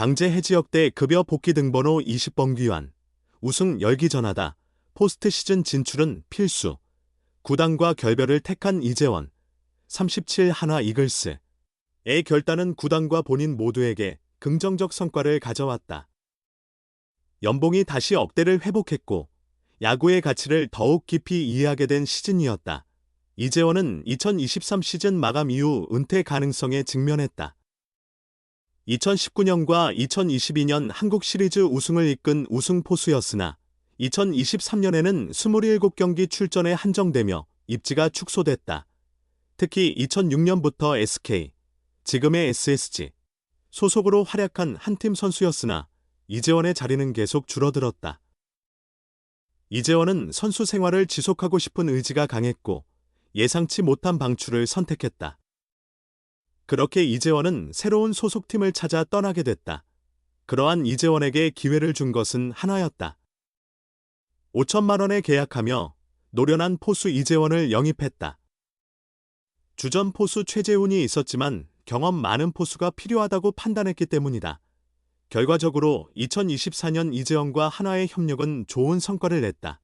강제 해지역대 급여 복귀 등번호 20번 귀환, 우승 열기 전하다, 포스트 시즌 진출은 필수, 구단과 결별을 택한 이재원, 37 한화 이글스 의 결단은 구단과 본인 모두에게 긍정적 성과를 가져왔다. 연봉이 다시 억대를 회복했고 야구의 가치를 더욱 깊이 이해하게 된 시즌이었다. 이재원은 2023 시즌 마감 이후 은퇴 가능성에 직면했다. 2019년과 2022년 한국 시리즈 우승을 이끈 우승 포수였으나 2023년에는 27경기 출전에 한정되며 입지가 축소됐다. 특히 2006년부터 SK, 지금의 SSG 소속으로 활약한 한 팀 선수였으나 이재원의 자리는 계속 줄어들었다. 이재원은 선수 생활을 지속하고 싶은 의지가 강했고 예상치 못한 방출을 선택했다. 그렇게 이재원은 새로운 소속팀을 찾아 떠나게 됐다. 그러한 이재원에게 기회를 준 것은 하나였다. 5천만 원에 계약하며 노련한 포수 이재원을 영입했다. 주전 포수 최재훈이 있었지만 경험 많은 포수가 필요하다고 판단했기 때문이다. 결과적으로 2024년 이재원과 한화의 협력은 좋은 성과를 냈다.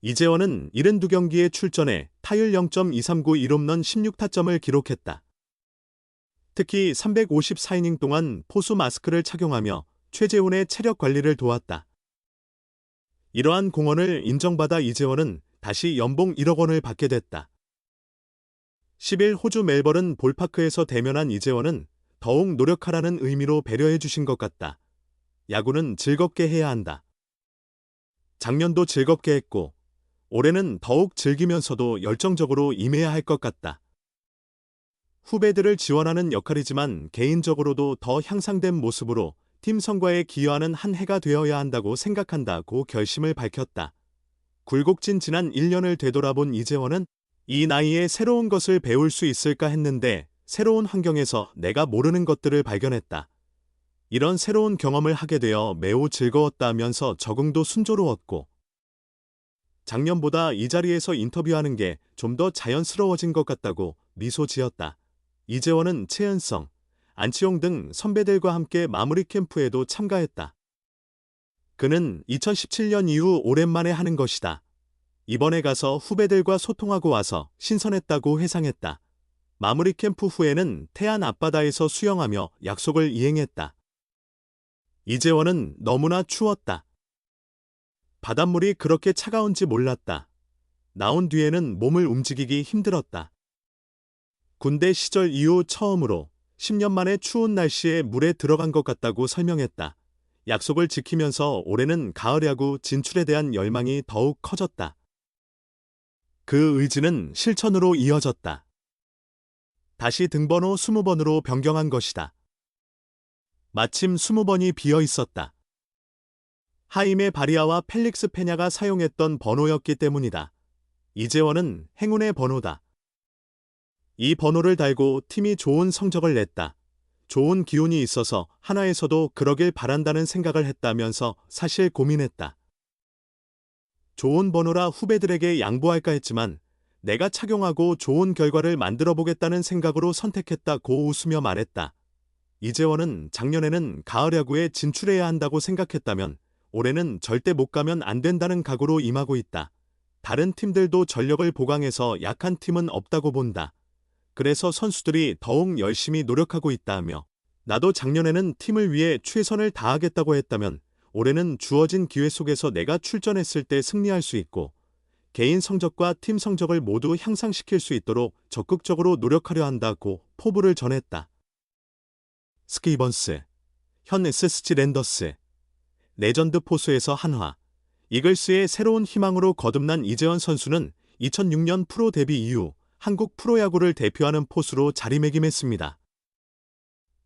이재원은 72경기에 출전해 타율 0.239 1홈런 16타점을 기록했다. 특히 354이닝 동안 포수 마스크를 착용하며 최재훈의 체력 관리를 도왔다. 이러한 공헌을 인정받아 이재원은 다시 연봉 1억 원을 받게 됐다. 10일 호주 멜버른 볼파크에서 대면한 이재원은 더욱 노력하라는 의미로 배려해 주신 것 같다. 야구는 즐겁게 해야 한다. 작년도 즐겁게 했고 올해는 더욱 즐기면서도 열정적으로 임해야 할 것 같다. 후배들을 지원하는 역할이지만 개인적으로도 더 향상된 모습으로 팀 성과에 기여하는 한 해가 되어야 한다고 생각한다고 결심을 밝혔다. 굴곡진 지난 1년을 되돌아본 이재원은 이 나이에 새로운 것을 배울 수 있을까 했는데 새로운 환경에서 내가 모르는 것들을 발견했다. 이런 새로운 경험을 하게 되어 매우 즐거웠다면서 적응도 순조로웠고 작년보다 이 자리에서 인터뷰하는 게 좀 더 자연스러워진 것 같다고 미소 지었다. 이재원은 최연성, 안치홍 등 선배들과 함께 마무리 캠프에도 참가했다. 그는 2017년 이후 오랜만에 하는 것이다. 이번에 가서 후배들과 소통하고 와서 신선했다고 회상했다. 마무리 캠프 후에는 태안 앞바다에서 수영하며 약속을 이행했다. 이재원은 너무나 추웠다. 바닷물이 그렇게 차가운지 몰랐다. 나온 뒤에는 몸을 움직이기 힘들었다. 군대 시절 이후 처음으로 10년 만에 추운 날씨에 물에 들어간 것 같다고 설명했다. 약속을 지키면서 올해는 가을 야구 진출에 대한 열망이 더욱 커졌다. 그 의지는 실천으로 이어졌다. 다시 등번호 20번으로 변경한 것이다. 마침 20번이 비어 있었다. 하임의 바리아와 펠릭스 페냐가 사용했던 번호였기 때문이다. 이재원은 행운의 번호다. 이 번호를 달고 팀이 좋은 성적을 냈다. 좋은 기운이 있어서 하나에서도 그러길 바란다는 생각을 했다면서 사실 고민했다. 좋은 번호라 후배들에게 양보할까 했지만 내가 착용하고 좋은 결과를 만들어 보겠다는 생각으로 선택했다고 웃으며 말했다. 이재원은 작년에는 가을 야구에 진출해야 한다고 생각했다면 올해는 절대 못 가면 안 된다는 각오로 임하고 있다. 다른 팀들도 전력을 보강해서 약한 팀은 없다고 본다. 그래서 선수들이 더욱 열심히 노력하고 있다며 나도 작년에는 팀을 위해 최선을 다하겠다고 했다면 올해는 주어진 기회 속에서 내가 출전했을 때 승리할 수 있고 개인 성적과 팀 성적을 모두 향상시킬 수 있도록 적극적으로 노력하려 한다고 포부를 전했다. 스키번스, 현 SSG 랜더스, 레전드 포수에서 한화, 이글스의 새로운 희망으로 거듭난 이재원 선수는 2006년 프로 데뷔 이후 한국 프로야구를 대표하는 포수로 자리매김했습니다.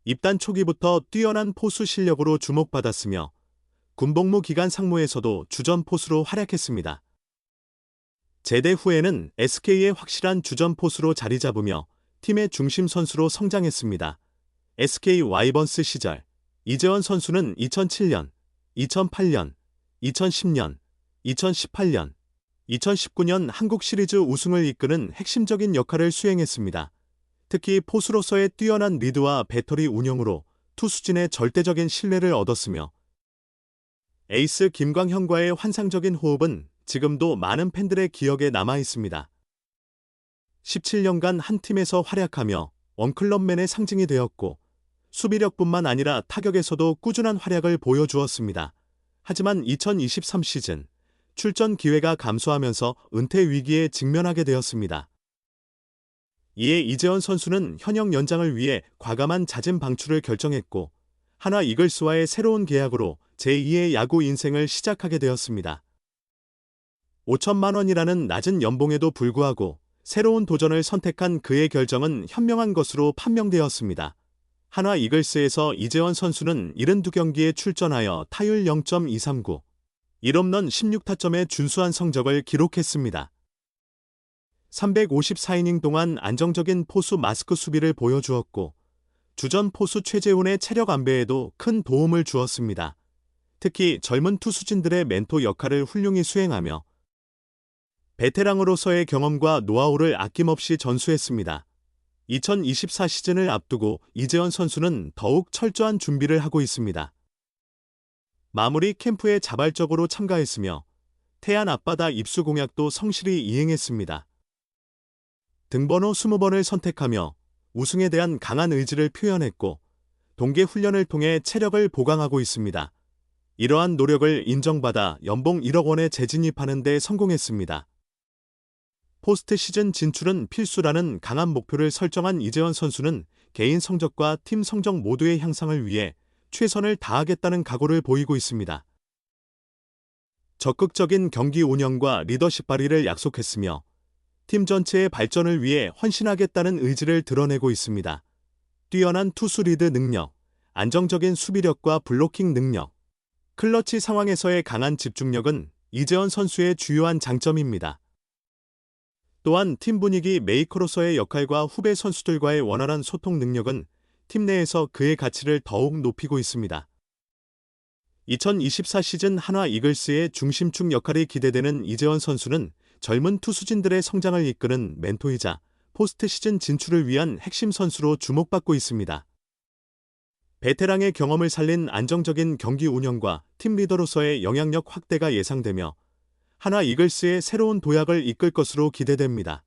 입단 초기부터 뛰어난 포수 실력으로 주목받았으며 군복무 기간 상무에서도 주전 포수로 활약했습니다. 제대 후에는 SK의 확실한 주전 포수로 자리 잡으며 팀의 중심 선수로 성장했습니다. SK 와이번스 시절 이재원 선수는 2007년, 2008년, 2010년, 2018년, 2019년 한국 시리즈 우승을 이끄는 핵심적인 역할을 수행했습니다. 특히 포수로서의 뛰어난 리드와 배터리 운영으로 투수진의 절대적인 신뢰를 얻었으며 에이스 김광현과의 환상적인 호흡은 지금도 많은 팬들의 기억에 남아 있습니다. 17년간 한 팀에서 활약하며 원클럽맨의 상징이 되었고 수비력뿐만 아니라 타격에서도 꾸준한 활약을 보여주었습니다. 하지만 2023 시즌 출전 기회가 감소하면서 은퇴 위기에 직면하게 되었습니다. 이에 이재원 선수는 현역 연장을 위해 과감한 잦은 방출을 결정했고 하나 이글스와의 새로운 계약으로 제2의 야구 인생을 시작하게 되었습니다. 5천만 원이라는 낮은 연봉에도 불구하고 새로운 도전을 선택한 그의 결정은 현명한 것으로 판명되었습니다. 한화 이글스에서 이재원 선수는 72경기에 출전하여 타율 0.239, 1홈런 16타점의 준수한 성적을 기록했습니다. 354이닝 동안 안정적인 포수 마스크 수비를 보여주었고 주전 포수 최재훈의 체력 안배에도 큰 도움을 주었습니다. 특히 젊은 투수진들의 멘토 역할을 훌륭히 수행하며 베테랑으로서의 경험과 노하우를 아낌없이 전수했습니다. 2024 시즌을 앞두고 이재원 선수는 더욱 철저한 준비를 하고 있습니다. 마무리 캠프에 자발적으로 참가했으며 태안 앞바다 입수 공약도 성실히 이행했습니다. 등번호 20번을 선택하며 우승에 대한 강한 의지를 표현했고 동계 훈련을 통해 체력을 보강하고 있습니다. 이러한 노력을 인정받아 연봉 1억 원에 재진입하는 데 성공했습니다. 포스트 시즌 진출은 필수라는 강한 목표를 설정한 이재원 선수는 개인 성적과 팀 성적 모두의 향상을 위해 최선을 다하겠다는 각오를 보이고 있습니다. 적극적인 경기 운영과 리더십 발휘를 약속했으며 팀 전체의 발전을 위해 헌신하겠다는 의지를 드러내고 있습니다. 뛰어난 투수 리드 능력, 안정적인 수비력과 블로킹 능력, 클러치 상황에서의 강한 집중력은 이재원 선수의 주요한 장점입니다. 또한 팀 분위기 메이커로서의 역할과 후배 선수들과의 원활한 소통 능력은 팀 내에서 그의 가치를 더욱 높이고 있습니다. 2024 시즌 한화 이글스의 중심축 역할이 기대되는 이재원 선수는 젊은 투수진들의 성장을 이끄는 멘토이자 포스트 시즌 진출을 위한 핵심 선수로 주목받고 있습니다. 베테랑의 경험을 살린 안정적인 경기 운영과 팀 리더로서의 영향력 확대가 예상되며 하나 이글스의 새로운 도약을 이끌 것으로 기대됩니다.